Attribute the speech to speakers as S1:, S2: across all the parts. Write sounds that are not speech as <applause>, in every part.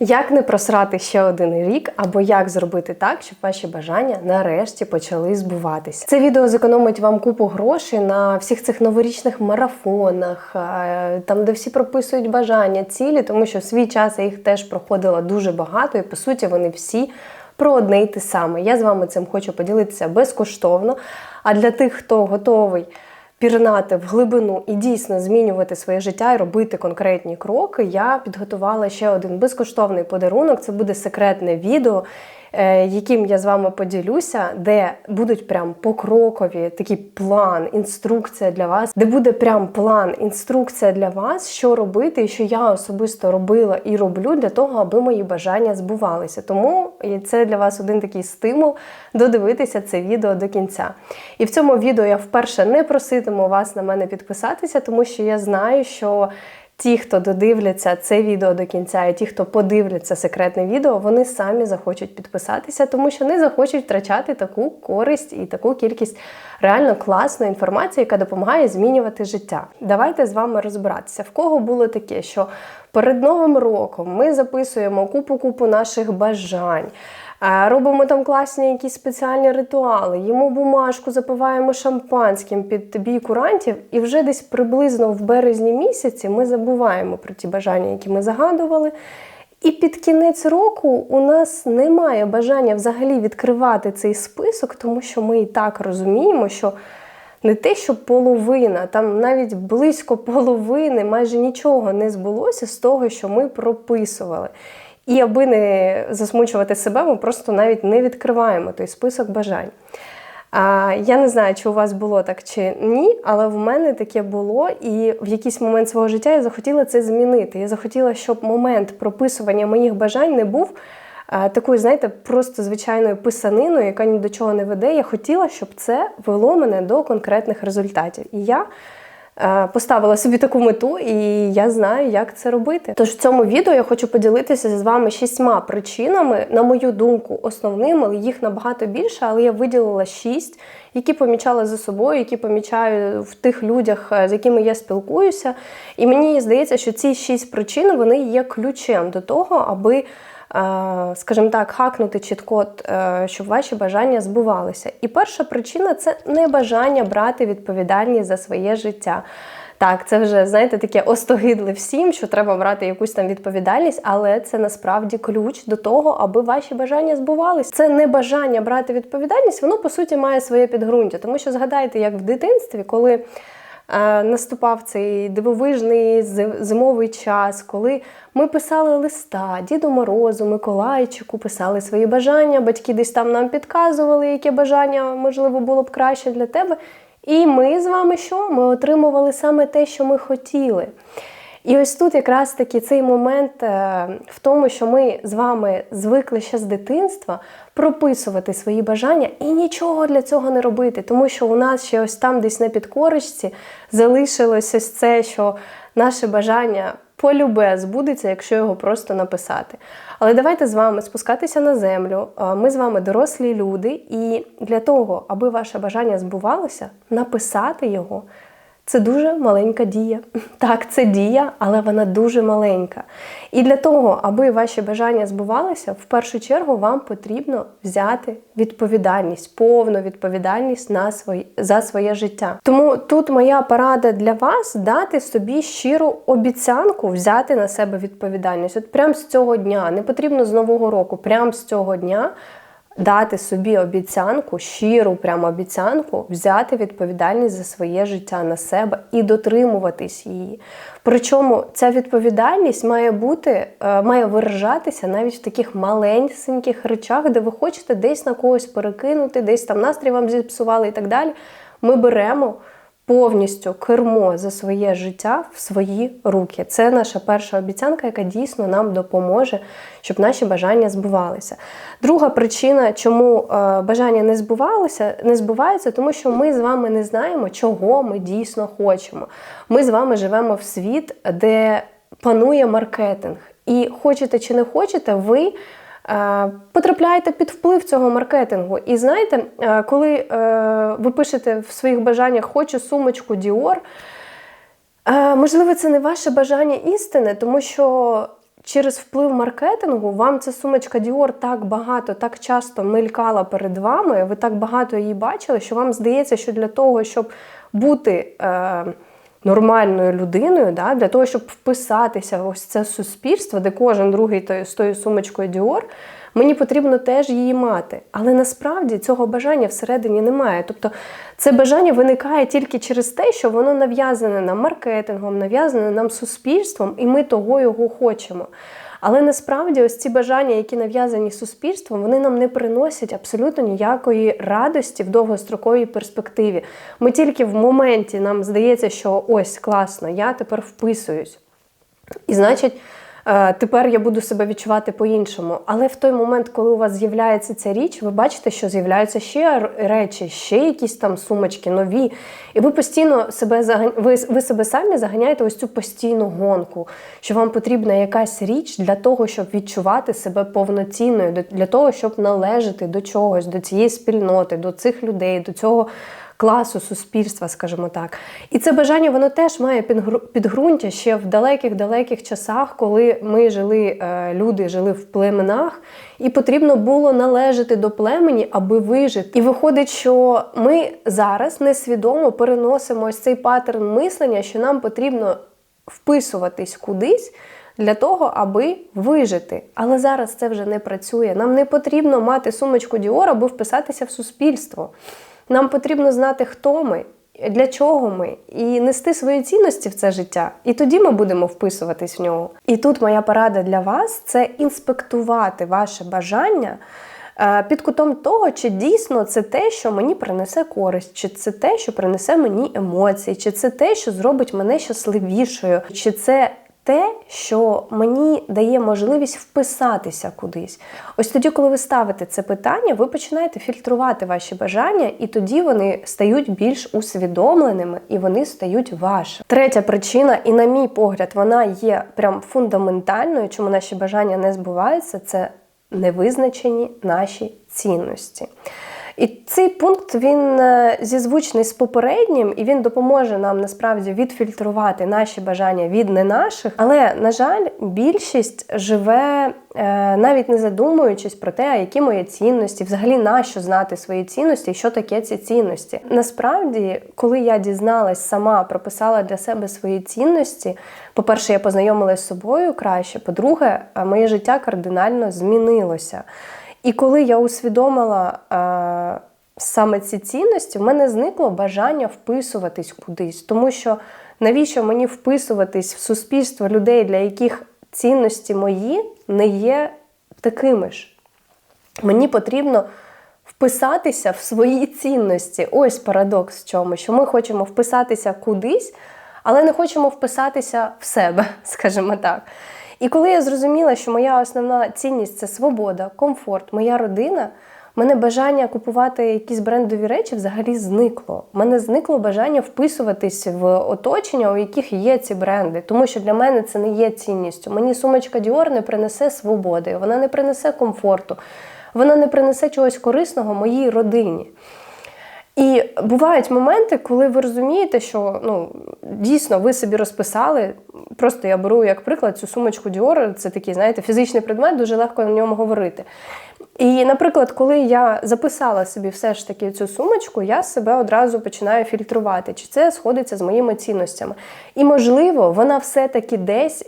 S1: Як не просрати ще один рік, або як зробити так, щоб ваші бажання нарешті почали збуватися? Це відео зекономить вам купу грошей на всіх цих новорічних марафонах, е, там де всі прописують бажання, цілі, тому що в свій час я їх теж проходила дуже багато, і по суті вони всі про одне й те саме. Я з вами цим хочу поділитися безкоштовно. А для тих, хто готовий пірнати в глибину і дійсно змінювати своє життя і робити конкретні кроки, я підготувала ще один безкоштовний подарунок. Це буде секретне відео, яким я з вами поділюся, де будуть прям покрокові такий план, інструкція для вас, де буде прям план, інструкція для вас, що робити, і що я особисто робила і роблю для того, аби мої бажання збувалися. Тому це для вас один такий стимул додивитися це відео до кінця. І в цьому відео я вперше не проситиму вас на мене підписатися, тому що я знаю, що ті, хто додивляться це відео до кінця, і ті, хто подивляться секретне відео, вони самі захочуть підписатися, тому що не захочуть втрачати таку користь і таку кількість реально класної інформації, яка допомагає змінювати життя. Давайте з вами розбиратися, в кого було таке, що перед новим роком ми записуємо купу-купу наших бажань. Робимо там класні якісь спеціальні ритуали, їмо бумажку, запиваємо шампанським під бій курантів, і вже десь приблизно в березні місяці ми забуваємо про ті бажання, які ми загадували. І під кінець року у нас немає бажання взагалі відкривати цей список, тому що ми і так розуміємо, що не те, що половина, там навіть близько половини, майже нічого не збулося з того, що ми прописували. І аби не засмучувати себе, ми просто навіть не відкриваємо той список бажань. Я не знаю, чи у вас було так чи ні, але в мене таке було, і в якийсь момент свого життя я захотіла це змінити. Я захотіла, щоб момент прописування моїх бажань не був такою, знаєте, просто звичайною писаниною, яка ні до чого не веде. Я хотіла, щоб це вело мене до конкретних результатів. І я поставила собі таку мету, і я знаю, як це робити. Тож в цьому відео я хочу поділитися з вами шістьма причинами, на мою думку, основними, їх набагато більше, але я виділила шість, які помічала за собою, які помічаю в тих людях, е, з якими я спілкуюся. І мені здається, що ці шість причин вони є ключем до того, аби скажімо так, хакнути чіт-код, е, щоб ваші бажання збувалися. І перша причина це небажання брати відповідальність за своє життя. Так, це вже, знаєте, таке остогидли всім, що треба брати якусь там відповідальність, але це насправді ключ до того, аби ваші бажання збувалися. Це не бажання брати відповідальність, воно по суті має своє підґрунтя. Тому що згадайте, як в дитинстві, коли Е, наступав цей дивовижний зимовий час, коли ми писали листа Діду Морозу, Миколайчику, писали свої бажання, батьки десь там нам підказували, яке бажання можливо було б краще для тебе. І ми з вами що? Ми отримували саме те, що ми хотіли. І ось тут якраз таки цей момент е, в тому, що ми з вами звикли ще з дитинства прописувати свої бажання і нічого для цього не робити, тому що у нас ще ось там, десь на підкорочці, залишилось ось це, що наше бажання полюбе збудеться, якщо його просто написати. Але давайте з вами спускатися на землю. Е, ми з вами дорослі люди, і для того, аби ваше бажання збувалося, написати його. Це дуже маленька дія. <laughs> Так, це дія, але вона дуже маленька. І для того, аби ваші бажання збувалися, в першу чергу вам потрібно взяти відповідальність, повну відповідальність на свої, за своє життя. Тому тут моя порада для вас дати собі щиру обіцянку взяти на себе відповідальність. От прямо з цього дня, не потрібно з нового року, прямо з цього дня дати собі обіцянку, щиру прямо обіцянку, взяти відповідальність за своє життя на себе і дотримуватись її. Причому ця відповідальність має бути, е, має виражатися навіть в таких маленьких речах, де ви хочете десь на когось перекинути, десь там настрій вам зіпсували і так далі. Ми беремо повністю кермо за своє життя в свої руки. Це наша перша обіцянка, яка дійсно нам допоможе, щоб наші бажання збувалися. Друга причина, чому е, бажання не збувалися, не збуваються, тому що ми з вами не знаємо, чого ми дійсно хочемо. Ми з вами живемо в світ, де панує маркетинг. І хочете чи не хочете, ви. Е, потрапляєте під вплив цього маркетингу. І знаєте, е, коли е, ви пишете в своїх бажаннях Хочу сумочку Dior, можливо, це не ваше бажання істини, тому що через вплив маркетингу вам ця сумочка Dior так багато, так часто мелькала перед вами, ви так багато її бачили, що вам здається, що для того, щоб бути. Нормальною людиною, да, для того, щоб вписатися в ось це суспільство, де кожен другий з тою сумочкою Діор, мені потрібно теж її мати. Але насправді цього бажання всередині немає. Тобто це бажання виникає тільки через те, що воно нав'язане нам маркетингом, нав'язане нам суспільством, і ми того його хочемо. Але насправді ось ці бажання, які нав'язані суспільством, вони нам не приносять абсолютно ніякої радості в довгостроковій перспективі. Ми тільки в моменті нам здається, що ось класно, я тепер вписуюсь. І значить, тепер я буду себе відчувати по-іншому. Але в той момент, коли у вас з'являється ця річ, ви бачите, що з'являються ще речі, ще якісь там сумочки нові. І ви постійно себе заган... ви, ви себе самі заганяєте ось цю постійну гонку, що вам потрібна якась річ для того, щоб відчувати себе повноцінною, для того, щоб належати до чогось, до цієї спільноти, до цих людей, до цього класу суспільства, скажімо так. І це бажання воно теж має підґрунтя ще в далеких-далеких часах, коли ми жили, е, люди жили в племенах, і потрібно було належати до племені, аби вижити. І виходить, що ми зараз несвідомо переносимо ось цей паттерн мислення, що нам потрібно вписуватись кудись. Для того, аби вижити. Але зараз це вже не працює. Нам не потрібно мати сумочку Діор, аби вписатися в суспільство. Нам потрібно знати, хто ми, для чого ми, і нести свої цінності в це життя. І тоді ми будемо вписуватись в нього. І тут моя порада для вас це інспектувати ваше бажання. Е, під кутом того, чи дійсно це те, що мені принесе користь, чи це те, що принесе мені емоції, чи це те, що зробить мене щасливішою, чи це те, що мені дає можливість вписатися кудись. Ось тоді, коли ви ставите це питання, ви починаєте фільтрувати ваші бажання, і тоді вони стають більш усвідомленими і вони стають вашими. Третя причина, і, на мій погляд, вона є прям фундаментальною, чому наші бажання не збуваються, це невизначені наші цінності. І цей пункт він е, зізвучний з попереднім, і він допоможе нам насправді відфільтрувати наші бажання від не наших. Але, на жаль, більшість живе е, навіть не задумуючись про те, які мої цінності, взагалі нащо знати свої цінності і що таке ці цінності. Насправді, коли я дізналась сама, прописала для себе свої цінності. По-перше, я познайомилася з собою краще. По-друге, е, моє життя кардинально змінилося. І коли я усвідомила е, саме ці цінності, в мене зникло бажання вписуватись кудись. Тому що навіщо мені вписуватись в суспільство людей, для яких цінності мої не є такими ж? Мені потрібно вписатися в свої цінності. Ось парадокс в чому, що ми хочемо вписатися кудись, але не хочемо вписатися в себе, <laughs> скажімо так. І коли я зрозуміла, що моя основна цінність це свобода, комфорт, моя родина, мене бажання купувати якісь брендові речі взагалі зникло. Мене зникло бажання вписуватись в оточення, у яких є ці бренди, тому що для мене це не є цінністю. Мені сумочка Dior не принесе свободи, вона не принесе комфорту, вона не принесе чогось корисного моїй родині. І бувають моменти, коли ви розумієте, що ну дійсно ви собі розписали. Просто я беру як приклад цю сумочку Dior, це такий, знаєте, фізичний предмет, дуже легко на ньому говорити. І, наприклад, коли я записала собі все ж таки цю сумочку, я себе одразу починаю фільтрувати, чи це сходиться з моїми цінностями. І, можливо, вона все-таки десь.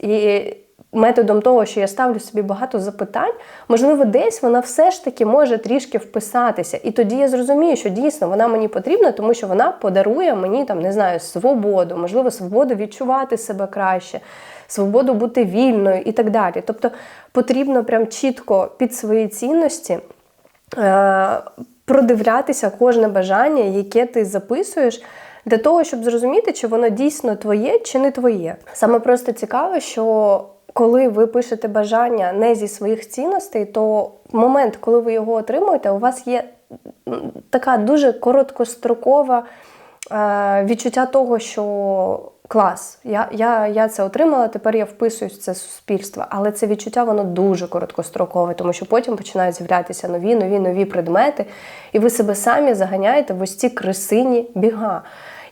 S1: Методом того, що я ставлю собі багато запитань, можливо, десь вона все ж таки може трішки вписатися. І тоді я зрозумію, що дійсно вона мені потрібна, тому що вона подарує мені там, не знаю, свободу, можливо, свободу відчувати себе краще, свободу бути вільною і так далі. Тобто потрібно прям чітко під свої цінності. Е Продивлятися кожне бажання, яке ти записуєш, для того, щоб зрозуміти, чи воно дійсно твоє, чи не твоє. Саме просто цікаво, що коли ви пишете бажання не зі своїх цінностей, то момент, коли ви його отримуєте, у вас є така дуже короткострокова е, відчуття того, що клас, я я, я це отримала, тепер я вписуюсь в це суспільство. Але це відчуття воно дуже короткострокове, тому що потім починають з'являтися нові, нові, нові предмети, і ви себе самі заганяєте в ось ці крисині біга.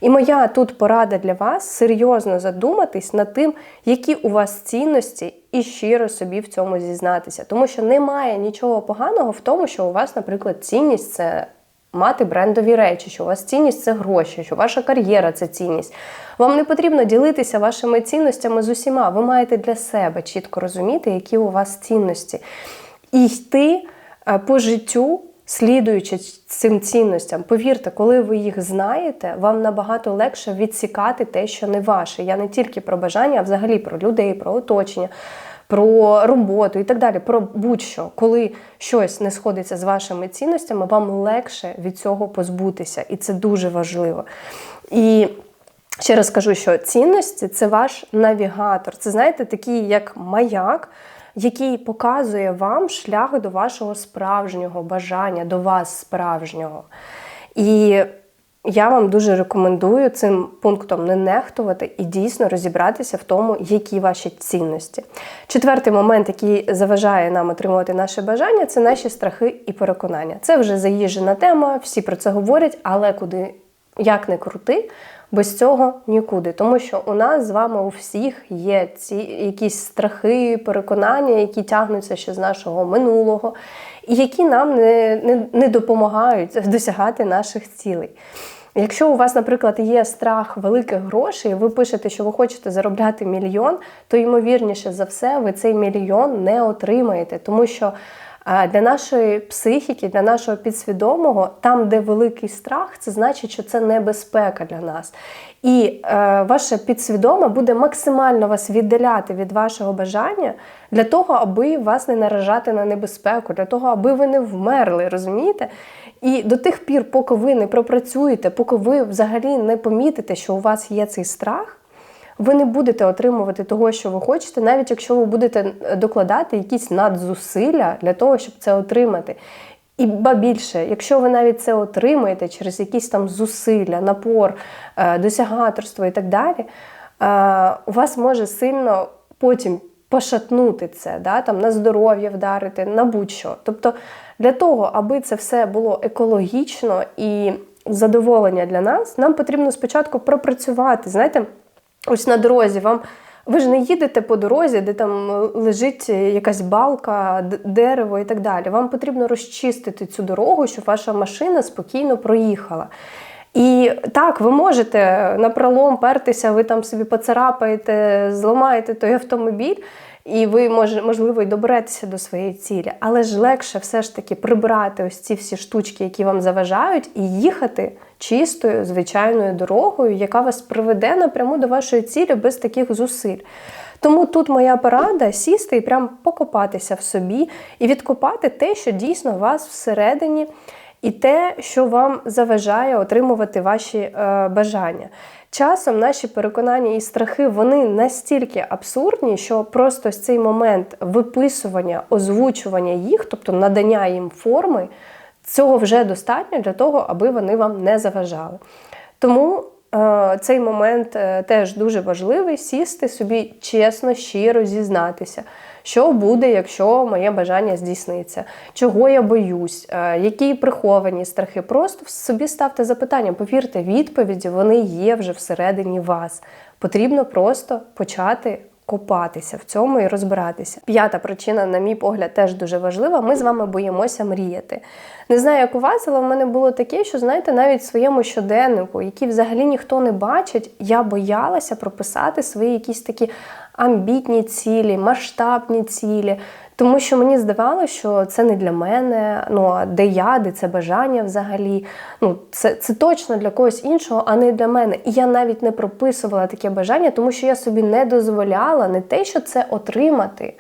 S1: І моя тут порада для вас серйозно задуматись над тим, які у вас цінності і щиро собі в цьому зізнатися. Тому що немає нічого поганого в тому, що у вас, наприклад, цінність це мати брендові речі, що у вас цінність це гроші, що ваша кар'єра це цінність. Вам не потрібно ділитися вашими цінностями з усіма. Ви маєте для себе чітко розуміти, які у вас цінності. І йти е, по життю, слідуючи цим цінностям. Повірте, коли ви їх знаєте, вам набагато легше відсікати те, що не ваше. Я не тільки про бажання, а взагалі про людей, про оточення. Про роботу і так далі, про будь-що, коли щось не сходиться з вашими цінностями, вам легше від цього позбутися, і це дуже важливо. І ще раз кажу, що цінності це ваш навігатор. Це знаєте, такий як маяк, який показує вам шлях до вашого справжнього бажання, до вас справжнього. І я вам дуже рекомендую цим пунктом не нехтувати і дійсно розібратися в тому, які ваші цінності. Четвертий момент, який заважає нам отримувати наше бажання, це наші страхи і переконання. Це вже заїжджена тема, всі про це говорять, але куди як не крути, без цього нікуди. Тому що у нас з вами у всіх є ці якісь страхи, переконання, які тягнуться ще з нашого минулого, і які нам не, не, не допомагають досягати наших цілей. Якщо у вас, наприклад, є страх великих грошей, ви пишете, що ви хочете заробляти мільйон, то ймовірніше за все, ви цей мільйон не отримаєте, тому що для нашої психіки, для нашого підсвідомого, там, де великий страх, це значить, що це небезпека для нас. І е, ваше підсвідоме буде максимально вас віддаляти від вашого бажання для того, аби вас не наражати на небезпеку, для того, аби ви не вмерли, розумієте? І до тих пір, поки ви не пропрацюєте, поки ви взагалі не помітите, що у вас є цей страх ви не будете отримувати того, що ви хочете, навіть якщо ви будете е, докладати якісь надзусилля для того, щоб це отримати. І ба більше, якщо ви навіть це отримаєте через якісь там зусилля, напор, е, досягаторство і так далі, е, у вас може сильно потім пошатнути це, да, там, на здоров'я вдарити, на будь-що. Тобто для того, аби це все було екологічно і задоволення для нас, нам потрібно спочатку пропрацювати. Знаєте, ось на дорозі вам. Ви ж не їдете по дорозі, де там лежить якась балка, дерево і так далі. Вам потрібно розчистити цю дорогу, щоб ваша машина спокійно проїхала. І так, ви можете на пролом пертися, ви там собі поцарапаєте, зламаєте той автомобіль, і ви можливо й доберетеся до своєї цілі. Але ж легше все ж таки прибрати ось ці всі штучки, які вам заважають, і їхати чистою, звичайною дорогою, яка вас приведе напряму до вашої цілі без таких зусиль. Тому тут моя порада сісти і прям покопатися в собі і відкопати те, що дійсно у вас всередині, і те, що вам заважає отримувати ваші е, бажання. Часом наші переконання і страхи вони настільки абсурдні, що просто з цей момент виписування, озвучування їх, тобто надання їм форми, цього вже достатньо для того, аби вони вам не заважали. Тому е, цей момент е, теж дуже важливий сісти собі чесно, щиро зізнатися. Що буде, якщо моє бажання здійсниться? Чого я боюсь, е, які приховані страхи? Просто собі ставте запитання. Повірте, відповіді вони є вже всередині вас. Потрібно просто почати копатися в цьому і розбиратися. П'ята причина, на мій погляд, теж дуже важлива. Ми з вами боїмося мріяти. Не знаю, як у вас, але в мене було таке, що, знаєте, навіть в своєму щоденнику, який взагалі ніхто не бачить, я боялася прописати свої якісь такі амбітні цілі, масштабні цілі. Тому що мені здавалося, що це не для мене, ну а де я, де це бажання взагалі. Ну, Це це точно для когось іншого, а не для мене. І я навіть не прописувала таке бажання, тому що я собі не дозволяла не те, що це отримати.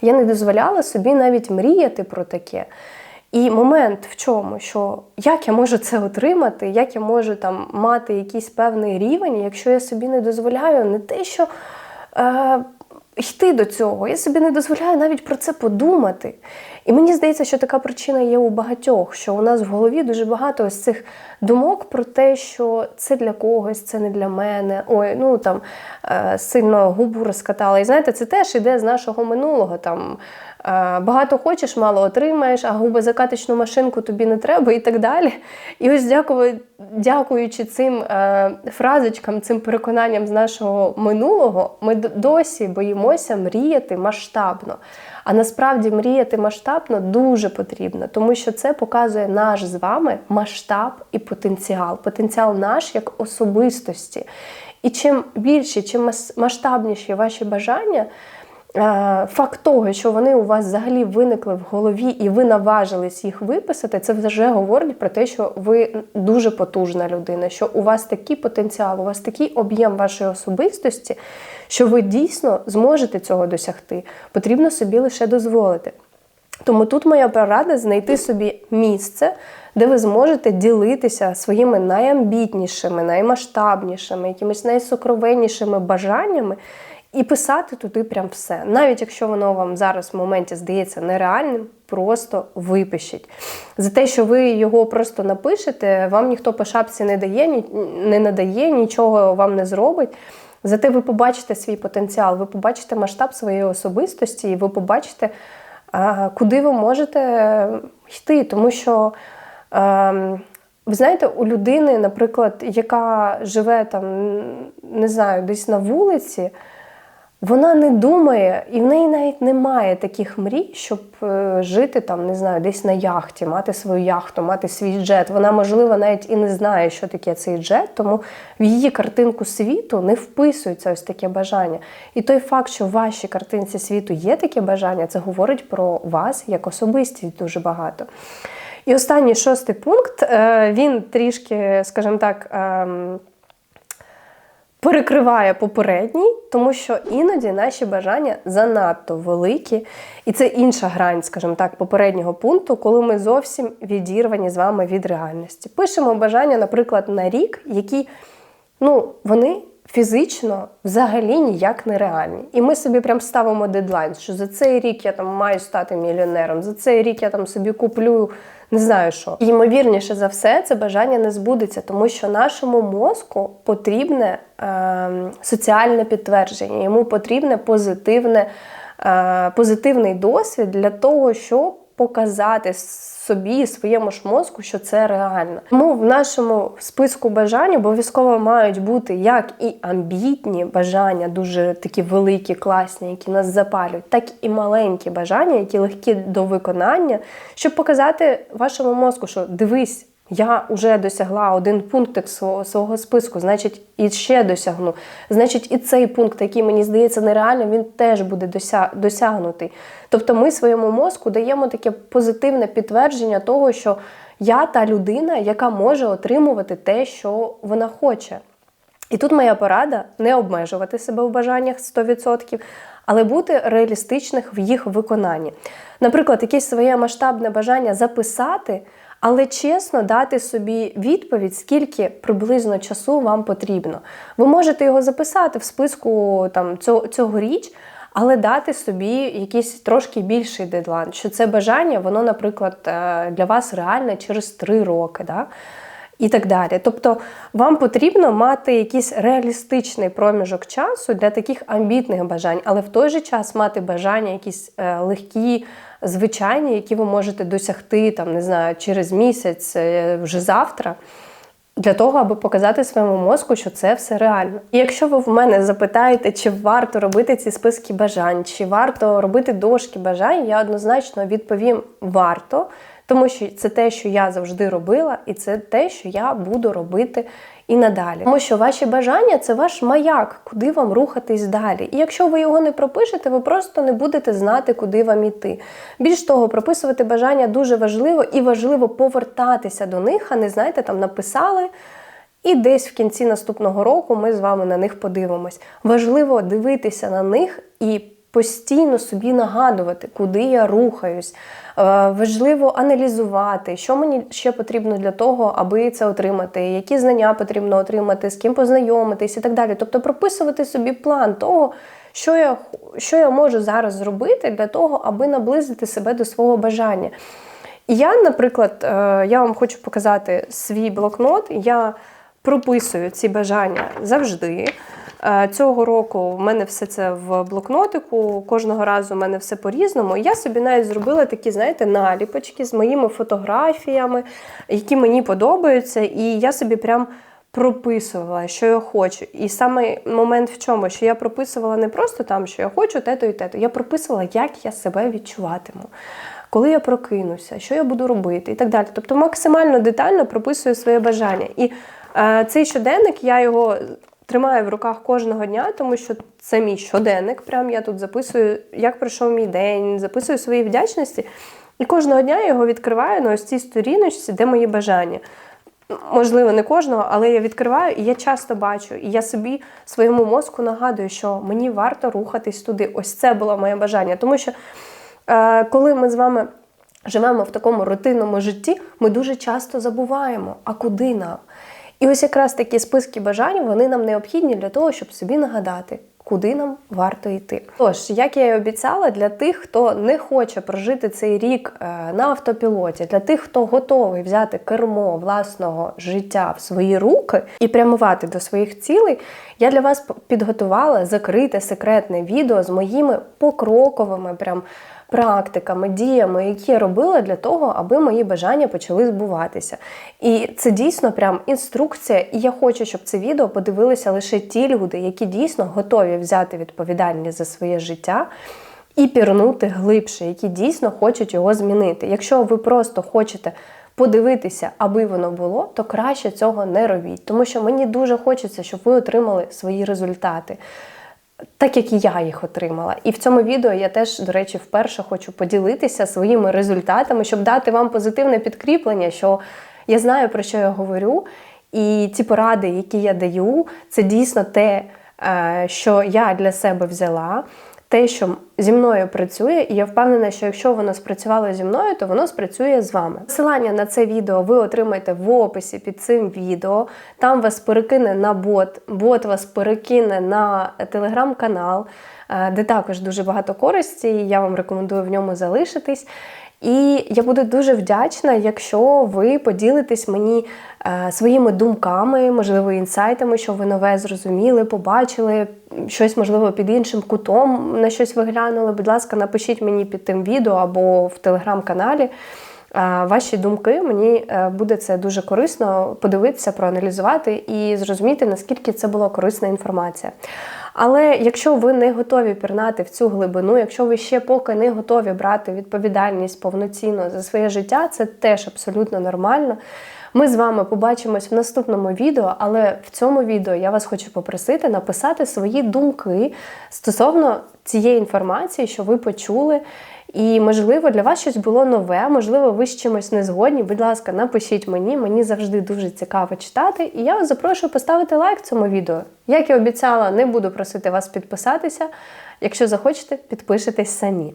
S1: Я не дозволяла собі навіть мріяти про таке. І момент в чому, що як я можу це отримати, як я можу там мати якийсь певний рівень, якщо я собі не дозволяю не те, що е, йти до цього. Я собі не дозволяю навіть про це подумати. І мені здається, що така причина є у багатьох, що у нас в голові дуже багато ось цих думок про те, що це для когось, це не для мене. Ой, ну там е, сильно губу розкатала. І знаєте, це теж іде з нашого минулого. Там багато хочеш, мало отримаєш, а губозакаточну машинку тобі не треба і так далі. І ось дякую, дякуючи цим е, фразочкам, цим переконанням з нашого минулого, ми досі боїмося мріяти масштабно. А насправді мріяти масштабно дуже потрібно, тому що це показує наш з вами масштаб і потенціал. Потенціал наш як особистості. І чим більші, чим масштабніші ваші бажання, е, факт того, що вони у вас взагалі виникли в голові і ви наважились їх виписати, це вже говорить про те, що ви дуже потужна людина, що у вас такий потенціал, у вас такий об'єм вашої особистості, що ви дійсно зможете цього досягти. Потрібно собі лише дозволити. Тому тут моя порада знайти собі місце, де ви зможете ділитися своїми найамбітнішими, наймасштабнішими, якимись найсокровеннішими бажаннями і писати туди прям все. Навіть якщо воно вам зараз в моменті здається нереальним, просто випишіть. За те, що ви його просто напишете, вам ніхто по шапці не дає, не надає, нічого вам не зробить. Зате ви побачите свій потенціал, ви побачите масштаб своєї особистості, і ви побачите, куди ви можете йти. Тому що, ем, ви знаєте, у людини, наприклад, яка живе там, не знаю, десь на вулиці, вона не думає, і в неї навіть немає таких мрій, щоб е, жити там, не знаю, десь на яхті, мати свою яхту, мати свій джет. Вона, можливо, навіть і не знає, що таке цей джет, тому в її картинку світу не вписується ось таке бажання. І той факт, що в вашій картинці світу є таке бажання, це говорить про вас як особистість дуже багато. І останній шостий пункт, е, він трішки, скажімо так, ем, перекриває попередній, тому що іноді наші бажання занадто великі, і це інша грань, скажімо так, попереднього пункту, коли ми зовсім відірвані з вами від реальності. Пишемо бажання, наприклад, на рік, які ну, вони фізично взагалі ніяк не реальні. І ми собі прям ставимо дедлайн, що за цей рік я там маю стати мільйонером, за цей рік я там собі куплю не знаю що. І ймовірніше за все, це бажання не збудеться, тому що нашому мозку потрібне е, соціальне підтвердження, йому потрібне позитивне, е, позитивний досвід для того, щоб показати собі, своєму ж мозку, що це реально. Тому в нашому списку бажань обов'язково мають бути як і амбітні бажання, дуже такі великі, класні, які нас запалюють, так і маленькі бажання, які легкі до виконання, щоб показати вашому мозку, що дивись. Я вже досягла один пункт свого, списку, значить, і ще досягну. Значить, і цей пункт, який мені здається нереальним, він теж буде дося- досягнутий. Тобто ми своєму мозку даємо таке позитивне підтвердження того, що я та людина, яка може отримувати те, що вона хоче. І тут моя порада не обмежувати себе в бажаннях 100%, але бути реалістичних в їх виконанні. Наприклад, якесь своє масштабне бажання записати, але чесно дати собі відповідь, скільки приблизно часу вам потрібно. Ви можете його записати в списку там, цього, цьогоріч, але дати собі якийсь трошки більший дедлайн, що це бажання, воно, наприклад, е, для вас реальне через 3 роки. Да? і так далі. Тобто вам потрібно мати якийсь реалістичний проміжок часу для таких амбітних бажань, але в той же час мати бажання якісь е, легкі, звичайні, які ви можете досягти там, не знаю, через місяць, е, вже завтра. Для того, аби показати своєму мозку, що це все реально. І якщо ви в мене запитаєте, чи варто робити ці списки бажань, чи варто робити дошки бажань, я однозначно відповім варто, тому що це те, що я завжди робила, і це те, що я буду робити і надалі. Тому що ваші бажання це ваш маяк, куди вам рухатись далі. І якщо ви його не пропишете, ви просто не будете знати, куди вам іти. Більш того, прописувати бажання дуже важливо і важливо повертатися до них, а не знаєте, там написали. І десь в кінці наступного року ми з вами на них подивимось. Важливо дивитися на них і постійно собі нагадувати, куди я рухаюсь. Е, Важливо аналізувати, що мені ще потрібно для того, аби це отримати, які знання потрібно отримати, з ким познайомитись і так далі. Тобто прописувати собі план того, що я, що я можу зараз зробити для того, аби наблизити себе до свого бажання. І я, наприклад, е, я вам хочу показати свій блокнот. Я прописую ці бажання завжди. Е, Цього року в мене все це в блокнотику, кожного разу в мене все по-різному. Я собі навіть зробила такі, знаєте, наліпочки з моїми фотографіями, які мені подобаються. І я собі прям прописувала, що я хочу. І саме момент в чому, що я прописувала не просто там, що я хочу те-то і те-то. Я прописувала, як я себе відчуватиму. Коли я прокинуся, що я буду робити і так далі. Тобто максимально детально прописую своє бажання. І е, цей щоденник я його тримаю в руках кожного дня, тому що це мій щоденник. Прям я тут записую, як пройшов мій день, записую свої вдячності. І кожного дня я його відкриваю на ось цій сторіночці, де мої бажання. Можливо, не кожного, але я відкриваю і я часто бачу, і я собі своєму мозку нагадую, що мені варто рухатись туди. Ось це було моє бажання. Тому що е, коли ми з вами живемо в такому рутинному житті, ми дуже часто забуваємо, а куди нам? І ось якраз такі списки бажань вони нам необхідні для того, щоб собі нагадати. Куди нам варто йти? Тож, як я і обіцяла, для тих, хто не хоче прожити цей рік е, на автопілоті, для тих, хто готовий взяти кермо власного життя в свої руки і прямувати до своїх цілей, я для вас підготувала закрите секретне відео з моїми покроковими прям практиками, діями, які я робила для того, аби мої бажання почали збуватися. І це дійсно прям інструкція. І я хочу, щоб це відео подивилися лише ті люди, які дійсно готові взяти відповідальність за своє життя. І пірнути глибше, які дійсно хочуть його змінити. Якщо ви просто хочете подивитися, аби воно було, то краще цього не робіть. Тому що мені дуже хочеться, щоб ви отримали свої результати так як і я їх отримала. І в цьому відео я теж, до речі, вперше хочу поділитися своїми результатами, щоб дати вам позитивне підкріплення, що я знаю, про що я говорю. І ті поради, які я даю, це дійсно те, е, що я для себе взяла те, що зі мною працює, і я впевнена, що якщо воно спрацювало зі мною, то воно спрацює з вами. Посилання на це відео ви отримаєте в описі під цим відео. Там вас перекине на бот, бот вас перекине на телеграм-канал, е, де також дуже багато користі. і Я вам рекомендую в ньому залишитись. І я буду дуже вдячна, якщо ви поділитесь мені своїми думками, можливо, інсайтами, що ви нове зрозуміли, побачили щось, можливо, під іншим кутом на щось ви глянули. Будь ласка, напишіть мені під тим відео або в телеграм-каналі. Е, ваші думки, мені е, буде це дуже корисно подивитися, проаналізувати і зрозуміти, наскільки це була корисна інформація. Але якщо ви не готові пірнати в цю глибину, якщо ви ще поки не готові брати відповідальність повноцінно за своє життя, це теж абсолютно нормально. Ми з вами побачимось в наступному відео, але в цьому відео я вас хочу попросити написати свої думки стосовно цієї інформації, що ви почули. І, можливо, для вас щось було нове, можливо, ви з чимось не згодні. Будь ласка, напишіть мені, мені завжди дуже цікаво читати. І я вас запрошую поставити лайк цьому відео. Як і обіцяла, не буду просити вас підписатися. Якщо захочете, підпишитесь самі.